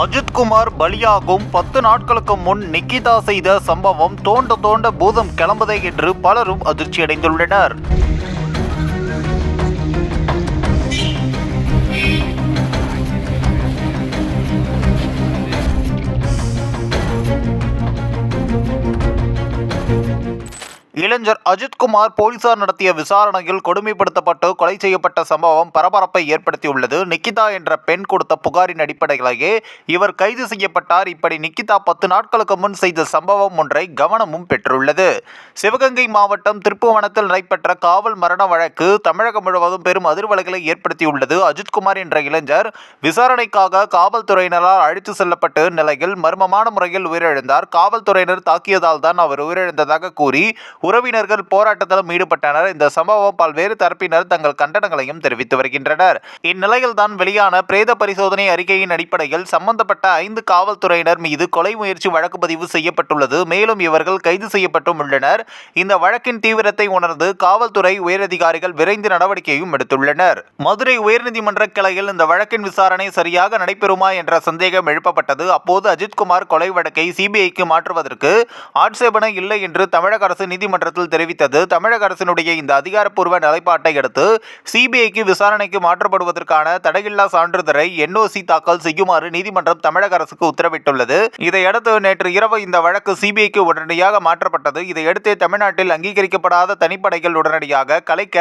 அஜித்குமார் பலியாகும் பத்து நாட்களுக்கு முன் நிக்கிதா செய்த சம்பவம் தோண்ட தோண்ட பூதம் கிளம்புதே என்று பலரும் அதிர்ச்சியடைந்துள்ளனர். இளைஞர் அஜித்குமார் போலீசார் நடத்திய விசாரணையில் கொடுமைப்படுத்தப்பட்டு கொலை செய்யப்பட்ட சம்பவம் பரபரப்பை ஏற்படுத்தியுள்ளது. நிக்கிதா என்ற பெண் கொடுத்த புகாரின் அடிப்படையிலேயே இவர் கைது செய்யப்பட்டார். இப்படி நிக்கிதா பத்து நாட்களுக்கு முன் செய்த சம்பவம் ஒன்றை கவனமும் பெற்றுள்ளது. சிவகங்கை மாவட்டம் திருப்புவனத்தில் நடைபெற்ற காவல் மரண வழக்கு தமிழகம் முழுவதும் பெரும் அதிர்வலைகளை ஏற்படுத்தியுள்ளது. அஜித்குமார் என்ற இளைஞர் விசாரணைக்காக காவல்துறையினரால் அழைத்து செல்லப்பட்டு நிலையில் மர்மமான முறையில் உயிரிழந்தார். காவல்துறையினர் தாக்கியதால் தான் அவர் உயிரிழந்ததாக கூறி உறவினர்கள் போராட்டத்திலும் ஈடுபட்டனர். இந்த சம்பவம் பல்வேறு தரப்பினர் தங்கள் கண்டனங்களையும் தெரிவித்து வருகின்றனர். இந்நிலையில் தான் வெளியான பிரேத பரிசோதனை அறிக்கையின் அடிப்படையில் சம்பந்தப்பட்ட ஐந்து காவல்துறையினர் மீது கொலை முயற்சி வழக்கு பதிவு செய்யப்பட்டுள்ளது. மேலும் இவர்கள் கைது செய்யப்பட்டும் உள்ளனர். இந்த வழக்கின் தீவிரத்தை உணர்ந்து காவல்துறை உயரதிகாரிகள் விரைந்து நடவடிக்கையும் எடுத்துள்ளனர். மதுரை உயர்நீதிமன்ற கிளையில் இந்த வழக்கின் விசாரணை சரியாக நடைபெறுமா என்ற சந்தேகம் எழுப்பப்பட்டது. அப்போது அஜித்குமார் கொலை வழக்கை சிபிஐக்கு மாற்றுவதற்கு ஆட்சேபனை இல்லை என்று தமிழக அரசு நீதிமன்றத்தில் தெரிவித்தது தமிழக அரசினுடைய இந்த அதிகாரப்பூர்வ நிலைப்பாட்டை அடுத்து சிபிஐக்கு விசாரணைக்கு மாற்றப்படுவதற்கான தடையில்லா சான்றிதழை என்ஓசி தாக்கல் செய்யுமாறு நீதிமன்றம் தமிழக அரசுக்கு உத்தரவிட்டுள்ளது. இதையடுத்து நேற்று இரவு இந்த வழக்கு சிபிஐக்கு உடனடியாக மாற்றப்பட்டது. இதையடுத்து தமிழ்நாட்டில் அங்கீகரிக்கப்படாத தனிப்படைகள் உடனடியாக கலைக்க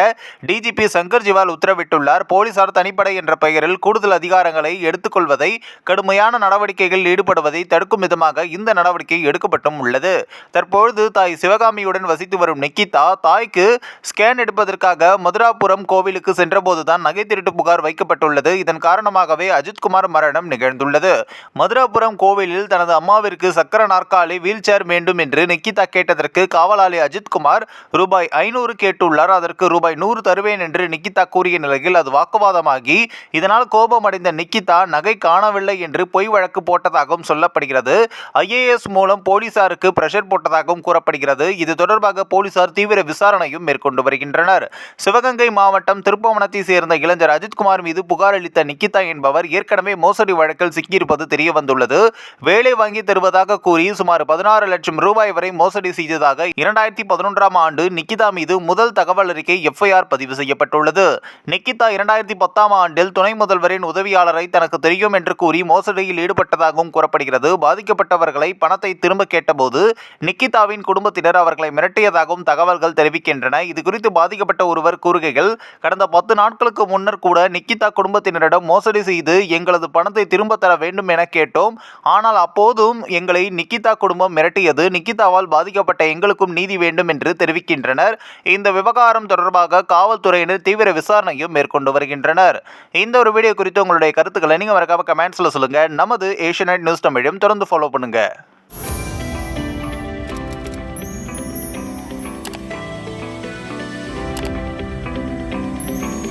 டிஜிபி சங்கர் ஜிவால் உத்தரவிட்டுள்ளார். போலீசார் தனிப்படை என்ற பெயரில் கூடுதல் அதிகாரங்களை எடுத்துக்கொள்வதை கடுமையான நடவடிக்கைகளில் ஈடுபடுவதை தடுக்கும் விதமாக இந்த நடவடிக்கை எடுக்கப்பட்டும் உள்ளது. தற்பொழுது தாய் சிவகாமியுடன் வசித்து வரும் நிக்கிதா தாய்க்கு ஸ்கேன் எடுப்பதற்காக மதுராபுரம் கோவிலுக்கு சென்றபோதுதான் நகை திருட்டு புகார் வைக்கப்பட்டுள்ளது. இதன் காரணமாகவே அஜித்குமார் மரணம் நிகழ்ந்துள்ளது. மதுராபுரம் கோவிலில் தனது அம்மாவிற்கு சக்கர நாற்காலி வீல் சேர் வேண்டும் என்று நிக்கிதா கேட்டதற்கு காவலாளி அஜித்குமார் ரூபாய் ஐநூறு கேட்டுள்ளார். அதற்கு ரூபாய் நூறு தருவேன் என்று நிக்கிதா கூறிய நிலையில் அது வாக்குவாதமாகி இதனால் கோபமடைந்த நிக்கிதா நகை காணவில்லை என்று பொய் வழக்கு போட்டதாகவும் சொல்லப்படுகிறது. ஐஏஎஸ் மூலம் போலீசாருக்கு பிரஷர் போட்டதாகவும் கூறப்படுகிறது. இது தொடர்பாக போலீசார் தீவிர விசாரணையும் மேற்கொண்டு வருகின்றனர். சிவகங்கை மாவட்டம் திருப்பவனத்தை சேர்ந்த இளைஞர் அஜித்குமார் மீது புகார் அளித்த நிக்கிதா என்பவர் ஏற்கனவே மோசடி வழக்கில் சிக்கியிருப்பது தெரியவந்துள்ளது. வேலை வாங்கி தருவதாக கூறி சுமார் பதினாறு லட்சம் ரூபாய் வரை மோசடி செய்ததாக இரண்டாயிரத்தி பதினொன்றாம் ஆண்டு நிக்கிதா மீது முதல் தகவல் அறிக்கை எஃப்ஐஆர் பதிவு செய்யப்பட்டுள்ளது. நிக்கிதா இரண்டாயிரத்தி பத்தாம் ஆண்டில் துணை முதல்வரின் உதவியாளரை தனக்கு தெரியும் என்று கூறி மோசடியில் ஈடுபட்டதாகவும் கூறப்படுகிறது. பாதிக்கப்பட்டவர்களை பணத்தை திரும்ப கேட்டபோது நிக்கிதாவின் குடும்பத்தினர் அவர்களை மிரட்டி மிரட்டியதாகவும் தகவல்கள் தெரிவிக்கின்றன. இது குறித்து பாதிக்கப்பட்ட ஒருவர் கூறுகையில் கடந்த பத்து நாட்களுக்கு முன்னர் கூட நிக்கிதா குடும்பத்தினரிடம் மோசடி செய்து எங்களது பணத்தை திரும்ப தர வேண்டும் என கேட்டோம். ஆனால் அப்போதும் எங்களை நிக்கிதா குடும்பம் மிரட்டியது. நிக்கிதாவால் பாதிக்கப்பட்ட எங்களுக்கும் நீதி வேண்டும் என்று தெரிவிக்கின்றனர். இந்த விவகாரம் தொடர்பாக காவல்துறையினர் தீவிர விசாரணையும் மேற்கொண்டு வருகின்றனர். இந்த ஒரு வீடியோ குறித்து உங்களுடைய கருத்துக்களை நீங்கள் மறக்காம கமெண்ட்ஸில் சொல்லுங்கள் நமது ஏஷியநெட் நியூஸ் தமிழையும் தொடர்ந்து ஃபாலோ பண்ணுங்கள்